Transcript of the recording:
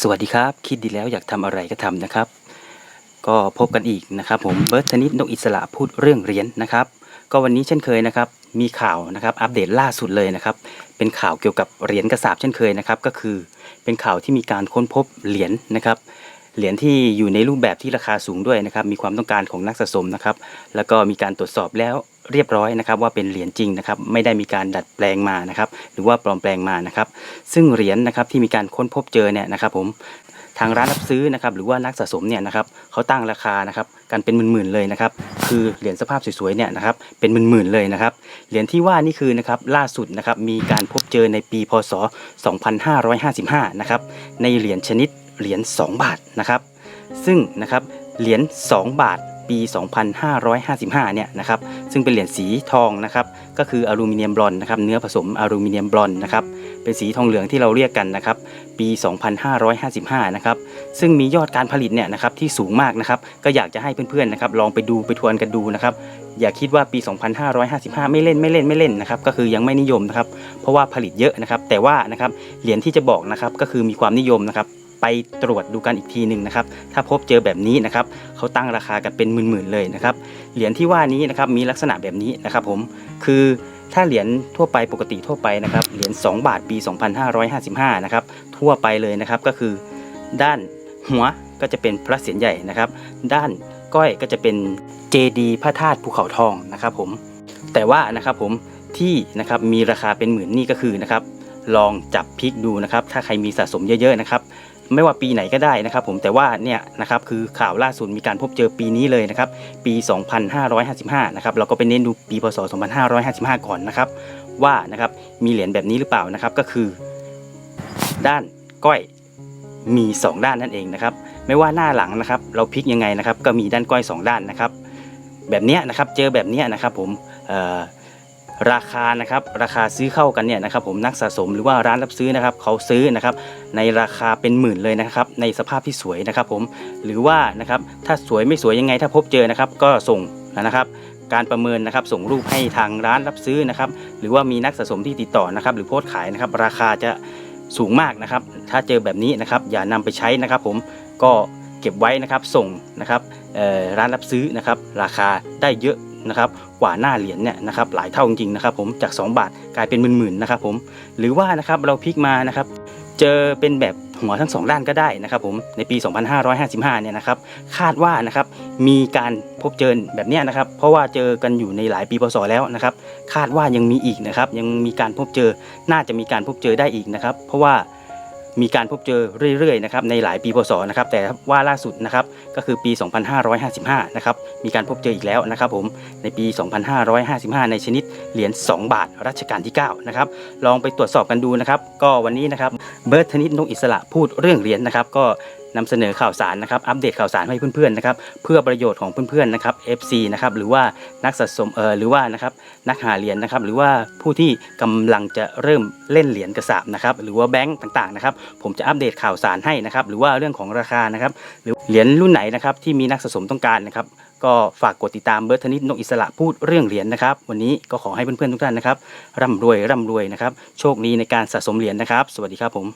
สวัสดีครับ คิดดีแล้วอยากทำอะไรก็ทำนะครับ ก็พบกันอีกนะครับ ผมเบิร์ตธนิตนกอิสระพูดเรื่องเหรียญนะครับ ก็วันนี้เช่นเคยนะครับ มีข่าวนะครับอัปเดตล่าสุดเลยนะครับ เป็นข่าวเกี่ยวกับเหรียญกระสาบเช่นเคยนะครับ ก็คือเป็นข่าวที่มีการค้นพบเหรียญนะครับเหรียญที่อยู่ในรูปแบบที่ราคาสูงด้วยนะครับ มีความต้องการของนักสะสมนะครับ แล้วก็มีการตรวจสอบแล้ว เรียบร้อยนะครับว่าเป็นเหรียญจริงนะครับไม่ได้มีการดัดแปลงมานะครับหรือว่าปลอมแปลงมานะครับซึ่งเหรียญนะครับที่มีการค้นพบเจอเนี่ยนะครับผมทางร้านรับซื้อนะครับหรือว่านักสะสมเนี่ยนะครับเขาตั้งราคานะครับกันเป็นหมื่นๆเลยนะครับคือเหรียญสภาพสวยๆเนี่ยนะครับเป็นหมื่นๆเลยนะครับเหรียญที่ว่านี่คือนะครับล่าสุดนะครับมีการพบเจอในปีพศ 2555 นะครับในเหรียญชนิดเหรียญ2บาทนะครับซึ่งนะครับเหรียญ2บาท ปี 2555 เนี่ยนะครับซึ่งเป็นเหรียญสีทองนะครับก็คืออลูมิเนียมบลอนนะครับเนื้อผสมอลูมิเนียมบลอนนะครับเป็นสีทองเหลืองที่เราเรียกกันนะครับปี 2555 นะครับซึ่งมียอดการผลิตเนี่ยนะครับที่สูงมากนะครับก็อยากจะให้เพื่อนๆนะครับลองไปดูไปทวนกันดูนะครับอย่าคิดว่าปี 2555 ไม่เล่นไม่เล่นไม่เล่นนะครับก็คือยังไม่นิยมนะครับเพราะว่าผลิตเยอะนะครับแต่ว่านะครับเหรียญที่จะบอกนะครับก็คือมีความนิยมนะครับ ไปตรวจดูกันอีกทีหนึ่งนะครับ ถ้าพบเจอแบบนี้นะครับเขาตั้งราคากันเป็นหมื่นๆเลยนะครับ เหรียญที่ว่านี้นะครับมีลักษณะแบบนี้นะครับผม คือถ้าเหรียญทั่วไปปกติทั่วไปนะครับ เหรียญ2บาทปี 2555 นะครับ ทั่วไปเลยนะครับก็คือ ด้านหัวก็จะเป็นพระเศียรใหญ่นะครับ ด้านก้อยก็จะเป็นเจดีพระธาตุภูเขาทองนะครับผม แต่ว่านะครับผมที่นะครับมีราคาเป็นหมื่นนี่ก็คือนะครับลองจับพลิกดูนะครับ ถ้าใครมีสะสมเยอะๆนะครับ ไม่ว่าปีไหนก็ได้นะครับผมแต่ว่าเนี่ยนะครับคือข่าวล่าสุดมีการพบเจอปีนี้เลยนะครับปี 2555 นะครับเราก็ไปเน้นดูปีพศ 2555 ก่อนนะครับว่านะครับมีเหรียญแบบนี้หรือเปล่านะครับก็คือ ด้านก้อยมี 2 ด้านนั่นเองนะครับไม่ว่าหน้าหลังนะครับเราพลิกยังไงนะครับก็มีด้านก้อย 2 ด้านนะครับแบบนี้นะครับเจอแบบนี้นะครับผมเอ่อ ราคานะครับราคาซื้อเข้ากันเนี่ยนะครับผมนักสะสมหรือว่าร้านรับซื้อนะครับเขาซื้อนะครับในราคาเป็นหมื่นเลยนะครับในสภาพที่สวยนะครับผมหรือว่านะครับถ้าสวยไม่สวยยังไงถ้าพบเจอนะครับก็ส่งนะครับการประเมินนะครับส่งรูปให้ทางร้านรับซื้อนะครับหรือว่ามีนักสะสมที่ติดต่อนะครับหรือโพสต์ขายนะครับราคาจะสูงมากนะครับ ถ้าเจอแบบนี้นะครับอย่านำไปใช้นะครับผมก็เก็บไว้นะครับส่งนะครับร้านรับซื้อนะครับราคาได้เยอะ นะครับกว่าหน้าเหรียญเนี่ยนะครับหลายเท่าจริงๆนะครับผมจาก 2 บาทกลายเป็นหมื่นๆนะครับผมหรือว่านะครับเราพลิกมานะครับเจอเป็นแบบหัวทั้งสองด้านก็ได้นะครับผมในปี 2555 เนี่ยนะครับคาดว่านะครับมีการพบเจอแบบนี้นะครับเพราะว่าเจอกันอยู่ในหลายปีพศแล้วนะครับคาดว่ายังมีอีกนะครับยังมีการพบเจอน่าจะมีการพบเจอได้อีกนะครับเพราะว่า มีการพบเจอเรื่อยๆนะครับในหลายปีพศนะครับแต่ว่าล่าสุดนะครับก็คือปี 2555 นะครับมีการพบเจออีกแล้วนะครับผมในปี 2555 ในชนิดเหรียญ 2 บาทรัชกาลที่9นะครับลองไปตรวจสอบกันดูนะครับก็วันนี้นะครับเบิร์ตธนิตนกอิสระพูดเรื่องเหรียญนะครับก็ นำเสนอข่าวสารนะครับอัปเดตข่าวสารให้เพื่อนๆนะครับเพื่อประโยชน์ของเพื่อนๆนะครับ FC นะครับหรือว่านักสะสมเออหรือว่านะครับนักหาเหรียญนะครับหรือว่าผู้ที่กำลังจะเริ่มเล่นเหรียญกระสาบนะครับหรือว่าแบงก์ต่างๆนะครับผมจะอัปเดตข่าวสารให้นะครับหรือว่าเรื่องของราคานะครับหรือเหรียญรุ่นไหนนะครับที่มีนักสะสมต้องการนะครับก็ฝากกดติดตามเบิร์ธนิตนกอิสระพูดเรื่องเหรียญนะครับ วันนี้ก็ขอให้เพื่อนๆทุกท่านนะครับร่ำรวยร่ำรวยนะครับโชคดีในการสะสมเหรียญนะครับ สวัสดีครับผม